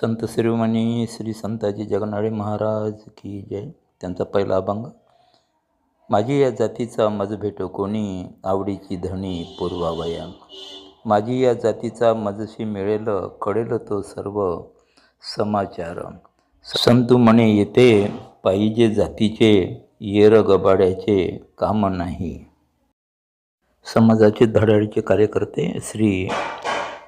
संत शिरोमणी श्री संताजी जगनाळे महाराज की जय. त्यांचा पहिला अभंग. माझी या जातीचा मज भेटो कोणी? आवडीची धणी पूर्वावया माझी या जातीचा मजशी मिळेल कळेल तो सर्व समाचार संतू म्हणे येते पाहिजे जातीचे येर गबाड्याचे काम नाही. समाजाचे धडाडीचे कार्यकर्ते श्री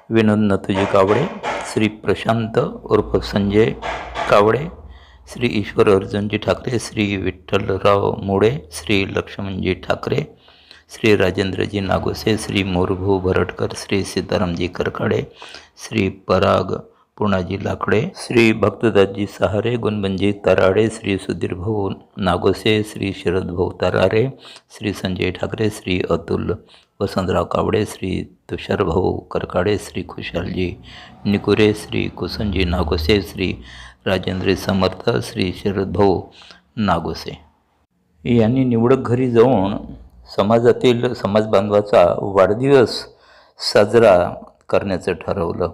विनोद नथुजी कावडे. श्री प्रशांत उर्फ संजय कावडे श्री ईश्वर अर्जुनजी ठाकरे श्री विठ्ठलराव मोडे श्री लक्ष्मणजी ठाकरे श्री राजेंद्रजी नागोसे श्री मोरभू भरटकर श्री सीतारामजी करकाडे श्री पराग पुणाजी लाकडे श्री भक्तदासजी सहारे गुणबंजी तराडे श्री सुधीर भाऊ नागोसे श्री शरद भाऊ तरारे श्री संजय ठाकरे श्री अतुल वसंतराव कावडे श्री तुषार भाऊ करकाडे श्री खुशालजी निकुरे श्री कुसनजी नागोसे श्री राजेंद्र समर्थ श्री शरद भाऊ नागोसे. यांनी निवडक घरी जाऊन समाजातील समाज बांधवाचा वाढदिवस साजरा करण्याचं ठरवलं.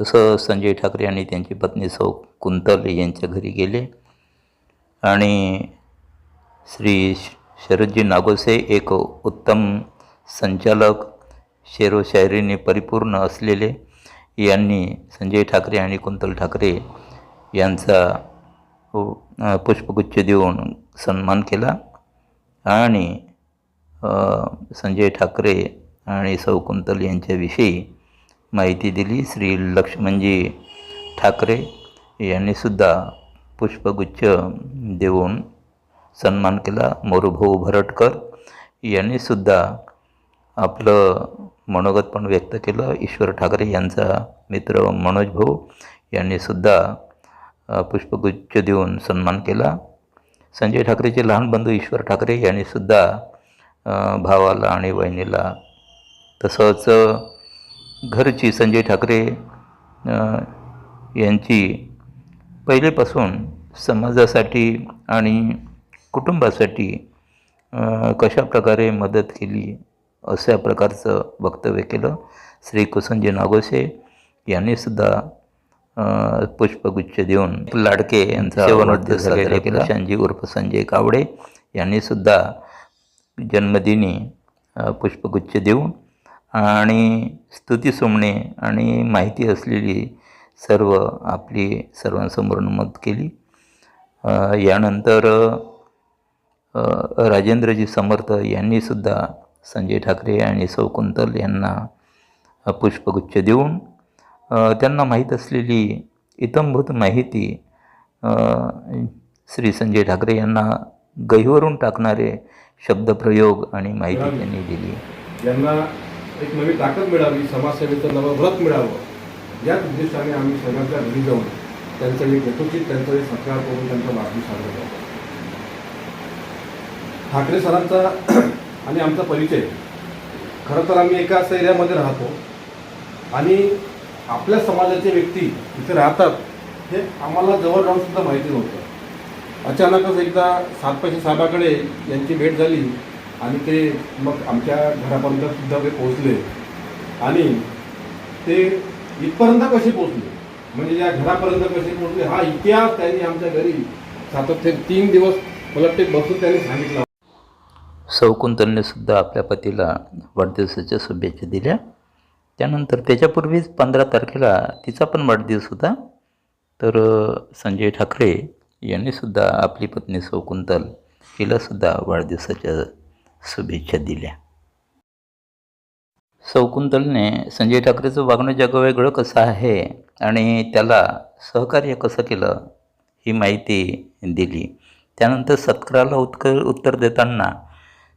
तसं संजय ठाकरे आणि त्यांची पत्नी सौ कुंतल यांच्या घरी गेले. आणि श्री श- शरदजी नागोसे एक उत्तम संचालक शेरो शायरीने परिपूर्ण असलेले यांनी संजय ठाकरे आणि कुंतल ठाकरे यांचा पुष्पगुच्छ देऊन सन्मान केला. आणि संजय ठाकरे आणि सौ कुंतल यांच्याविषयी माहिती दिली. श्री लक्ष्मणजी ठाकरे यांनीसुद्धा पुष्पगुच्छ देऊन सन्मान केला. मोरुभाऊ भरटकर यांनीसुद्धा आपलं मनोगत पण व्यक्त केलं. ईश्वर ठाकरे यांचा मित्र मनोज भाऊ यांनीसुद्धा पुष्पगुच्छ देऊन सन्मान केला. संजय ठाकरेचे लहान बंधू ईश्वर ठाकरे यांनीसुद्धा भावाला आणि वहिनीला तसंच घरची संजय ठाकरे यांची पहिलेपासून समाजासाठी आणि कुटुंबासाठी कशा प्रकारे मदत केली अशा प्रकारचं वक्तव्य केलं. श्री कुसंजी नागोसे यांनीसुद्धा पुष्पगुच्छ देऊन लाडके यांचा वाढदिवस साजरा केला. शांजी उर्फ संजय कावडे यांनीसुद्धा जन्मदिनी पुष्पगुच्छ देऊन आणि स्तुती सोमणे आणि माहिती असलेली सर्व आपली सर्वांसमोर नमूद केली. यानंतर राजेंद्रजी समर्थ यांनीसुद्धा संजय ठाकरे आणि सौ कुंतल यांना पुष्पगुच्छ देऊन त्यांना माहीत असलेली इतंभूत माहिती श्री संजय ठाकरे यांना गहीवरून टाकणारे शब्दप्रयोग आणि माहिती त्यांनी दिली. यांना एक नवी ताकद मिळावी समाजसेवेचं नवं व्रत मिळावं याच उद्देशाने आम्ही सगळ्यांच्या घरी जाऊन त्यांचं एक यथोचित त्यांचा एक सत्कार करून त्यांचा वाढदिवस साजरा करतो. ठाकरे सरांचा आणि आमचा परिचय खरं तर आम्ही एकाच एरियामध्ये राहतो आणि आपल्या समाजाचे व्यक्ती इथे राहतात हे आम्हाला जवळ राहूनसुद्धा माहिती नव्हतं. अचानकच एकदा सातपाशी साहेबाकडे यांची भेट झाली. आणि ते मग आमच्या घरापर्यंत सुद्धा ते पोहोचले. आणि ते इथपर्यंत कसे पोहोचले? म्हणजे या घरापर्यंत कसे पोहोचले? हा इतिहास त्यांनी आमच्या घरी सातत्य तीन दिवस मला ते बसून त्यांनी सांगितलं. सौकुंतलने सुद्धा आपल्या पतीला वाढदिवसाच्या शुभेच्छा दिल्या. त्यानंतर त्याच्यापूर्वीच पंधरा तारखेला तिचा पण वाढदिवस होता. तर संजय ठाकरे यांनीसुद्धा आपली पत्नी सौकुंतल हिलासुद्धा वाढदिवसाच्या शुभेच्छा दिल्या. सौ संजय ठाकरेचं वागणं जगवेगळं कसं आहे आणि त्याला सहकार्य कसं केलं ही माहिती दिली. त्यानंतर सत्काराला उत्कर उत्तर देताना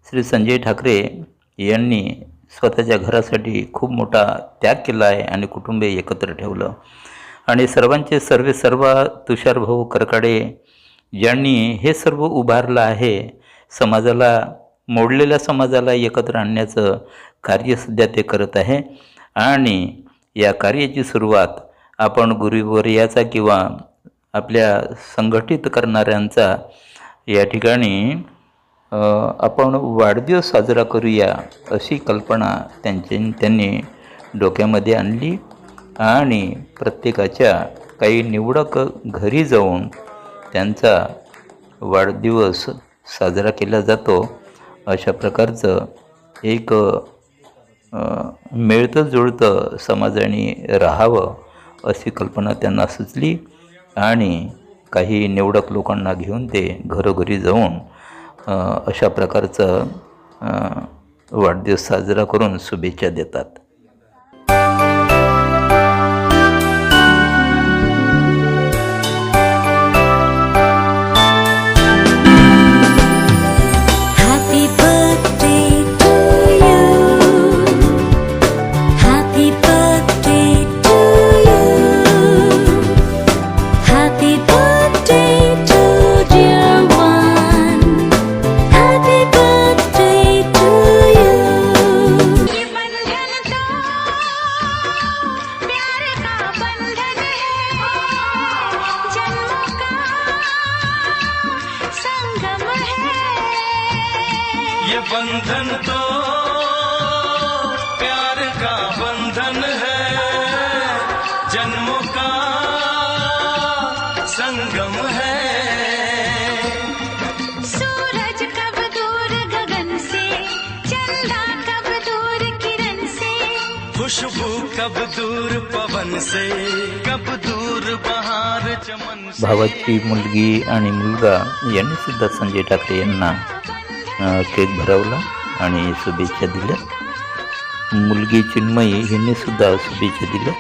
श्री संजय ठाकरे यांनी स्वतःच्या घरासाठी खूप मोठा त्याग केला आहे आणि कुटुंबे एकत्र ठेवलं. आणि सर्वांचे सर्वे सर्व तुषार भाऊ करकाडे यांनी हे सर्व उभारलं आहे समाजाला मोडलेल्या समाजाला एकत्र आणण्याचं कार्य सध्या ते करत आहे. आणि या कार्याची सुरुवात आपण गुरुवर्याचा किंवा आपल्या संघटित करणाऱ्यांचा या ठिकाणी आपण वाढदिवस साजरा करूया अशी कल्पना त्यांची त्यांनी डोक्यामध्ये आणली. आणि प्रत्येकाच्या काही निवडक घरी जाऊन त्यांचा वाढदिवस साजरा केला जातो. अशा प्रकारचं एक मिळतं जुळतं समाजाने राहावं अशी कल्पना त्यांना सुचली आणि काही निवडक लोकांना घेऊन ते घरोघरी जाऊन अशा प्रकारचं वाढदिवस साजरा करून शुभेच्छा देतात. ये बंधन तो प्यार का बंधन है। जन्मों का संगम है। सूरज कब दूर गगन से चंदा कब दूर किरण से? खुशबू कब दूर पवन से कब दूर बहार चमन से। भावाची मुलगी आणि मुलगा यांनी सुद्धा संजय ठाकरे यांना केक भरवला आणि शुभेच्छा दिल्या. मुलगी चिन्मयी हिने सुद्धा शुभेच्छा दिल्या.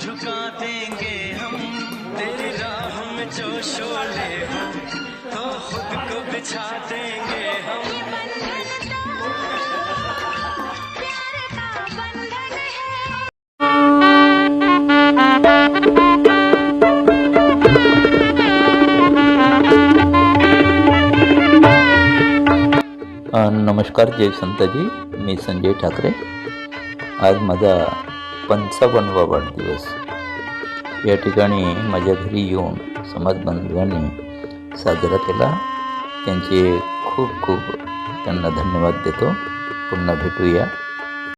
झुका देंगे हम। तेरी राह में जो शोले हो तो खुद को बिछा देंगे हम। ये बंधन तो प्यार का बंधन नमस्कार जय संताजी मी संजय ठाकरे। आज माझा पंचावन्नवा वाढदिवस या ठिकाणी माझ्या घरी येऊन समाज बांधवांनी साजरा केला. त्यांचे खूप खूप त्यांना धन्यवाद देतो. पुन्हा भेटूया.